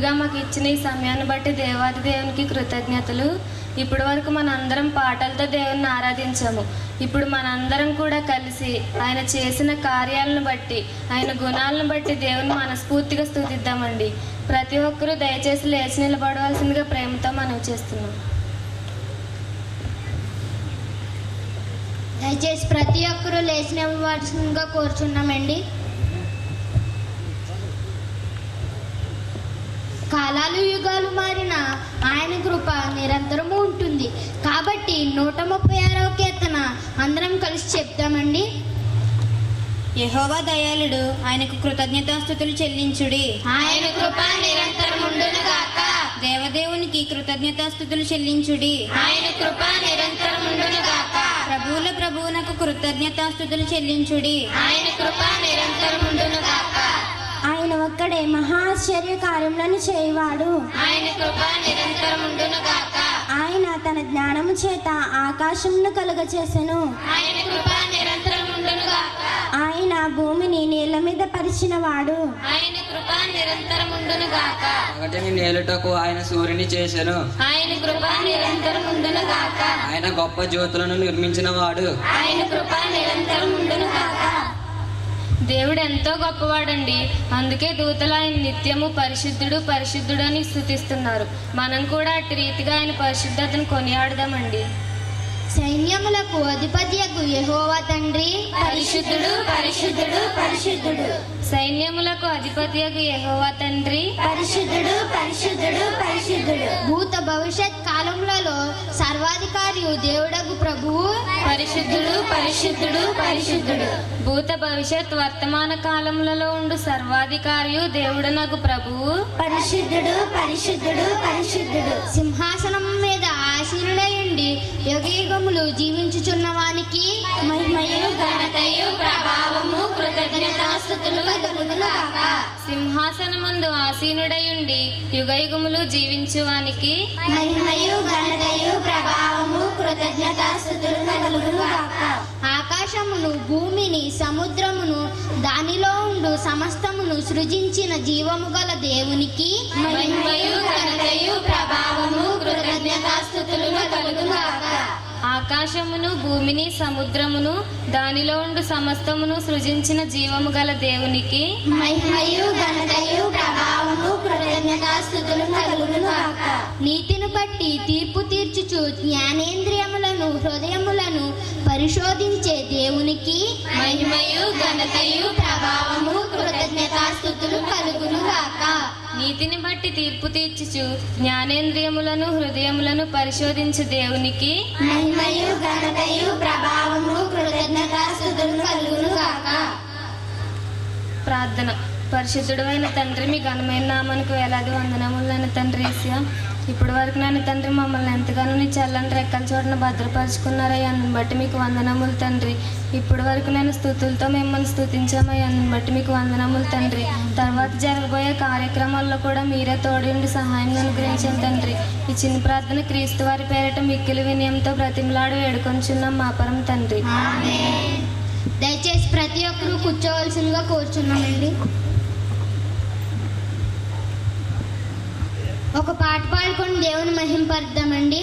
ముందుగా మాకు ఇచ్చిన ఈ సమయాన్ని బట్టి దేవాది దేవునికి కృతజ్ఞతలు. ఇప్పటి వరకు మనందరం పాటలతో దేవుని ఆరాధించాము. ఇప్పుడు మనందరం కూడా కలిసి ఆయన చేసిన కార్యాలను బట్టి ఆయన గుణాలను బట్టి దేవుని మనస్ఫూర్తిగా స్థుతిద్దామండి. ప్రతి ఒక్కరూ దయచేసి లేచి నిలబడవలసిందిగా ప్రేమతో మనం చేస్తున్నాం. దయచేసి ప్రతి ఒక్కరూ లేచి లేచినవలసిందిగా కోరుచున్నామండి. కాలాలు యుగాలు మారిన ఆయన కృప నిరంతరము ఉంటుంది. కాబట్టి నూట ముప్పై ఆరవ కీర్తన అందరం కలిసి చెప్తామండి యెహోవా దయాళుడు ఆయనకు కృతజ్ఞతాస్థుతులు చెల్లించుడి. ఆయన కృప నిరంతరం ఉండును గాక. దేవదేవునికి కృతజ్ఞతాస్థుతులు చెల్లించుడి. ఆయన కృప నిరంతరం ఉండును గాక. ప్రభువుల ప్రభువునకు కృతజ్ఞతాస్థుతులు చెల్లించుడి. ఆయన కృప నిరంతరం ఉండును గాక. ఒక్కడే మహాశ్చర్య కార్యములను చేయవాడు. ఆయన కృప నిరంతరం ఉండును గాక. ఆయన తన జ్ఞానము చేత ఆకాశమును కలుగచేసెను. ఆయన కృప నిరంతరం ఉండును గాక. ఆయన భూమిని నీళ్ళ మీద పరిచిన వాడు ఆయన కృప నిరంతరం ఉండును గాక. పగటిని నేలుటకు ఆయన సూర్యుని చేసెను. ఆయన కృప నిరంతరం ఉండును గాక. ఆయన గొప్ప జ్యోతులను నిర్మించిన వాడు ఆయన కృప నిరంతరం ఉండును గాక. దేవుడు ఎంతో గొప్పవాడండి. అందుకే దూతలు ఆయన నిత్యము పరిశుద్ధుడు పరిశుద్ధుడు అని స్థుతిస్తున్నారు. మనం కూడా అటు రీతిగా ఆయన పరిశుద్ధతను కొనియాడదామండి. సైన్యములకు అధిపతియకు యెహోవా తండ్రి. పరిశుద్ధుడు పరిశుద్ధుడు పరిశుద్ధుడు. సైన్యములకు అధిపతియగు యెహోవా తండ్రి. పరిశుద్ధుడు పరిశుద్ధుడు పరిశుద్ధుడు. భూత భవిష్యత్ కాలములలో సర్వాధికారి దేవుడగు ప్రభువు. పరిశుద్ధుడు పరిశుద్ధుడు పరిశుద్ధుడు. భూత భవిష్యత్ వర్తమాన కాలములలో ఉండు సర్వాధికారియు దేవుడనగు ప్రభువు. పరిశుద్ధుడు పరిశుద్ధుడు పరిశుద్ధుడు. సింహాసనం మీద ఆశీనుడయుండి యుగయుగములు జీవించుచున్న వానికి మహిమయు ఘనతయు ప్రభావము కృతజ్ఞతాస్థుతులు కలుగునుగాక. సింహాసనమందు ఆసీనుడయుండి యుగయుగములు జీవించువానికి మహిమయు ఘనతయు ప్రభావము కృతజ్ఞతాస్థుతులు ఆకాశమును భూమిని సముద్రమును దానిలో సమస్తమును సృజించిన జీవము గల దేవునికి ప్రభావము ఆకాశమును భూమిని సముద్రమును దానిలో ఉండు సమస్తమును సృజించిన జీవము గల దేవునికి మహిమయు ఘనతయు ప్రభావము కృతజ్ఞతాస్థుతులు కలుగునుగాక. నీతిని బట్టి తీర్పు తీర్చుచు జ్ఞానేంద్రియములను హృదయములను పరిశోధించే దేవునికి మహిమయు ఘనతయు ప్రభావము కృతజ్ఞతాస్థుతులు కలుగునుగాక. నీతిని బట్టి తీర్పు తీర్చుచు జ్ఞానేంద్రియములను హృదయములను పరిశోధించు దేవునికి మహిమయు ఘనతయు ప్రభావము కృతజ్ఞతాస్థుతులు కలుగునుగాక. ప్రార్థన. పరిశుద్ధుడైన తండ్రి మీ ఘనమైన నామానికి వేలాది వందనములైన తండ్రి ఈశ్వా ఇప్పటి వరకు నాన్న తండ్రి మమ్మల్ని ఎంతగానో నీ చల్లని రెక్కల చోటన భద్రపరుచుకున్నారయ్యా. అందుని బట్టి మీకు వందనములు తండ్రి. ఇప్పటి వరకు నేను స్థుతులతో మిమ్మల్ని స్థుతించామయ్యా. అందుని బట్టి మీకు వందనములు తండ్రి. తర్వాత జరగబోయే కార్యక్రమాల్లో కూడా మీరే తోడుండి సహాయం అనుగ్రహించండి తండ్రి. ఈ చిన్న ప్రార్థన క్రీస్తు వారి పేరిట మిక్కిలి వినయంతో ప్రతిమలాడు వేడుకొంచున్నాం మా పరం తండ్రి. దయచేసి ప్రతి ఒక్కరూ కూర్చోవలసిందిగా కోరుచున్నామండి. ఒక పాట పాడుకొని దేవుని మహింపరుద్దామండి.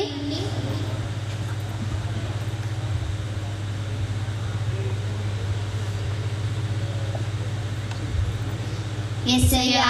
ఎస్ఐయా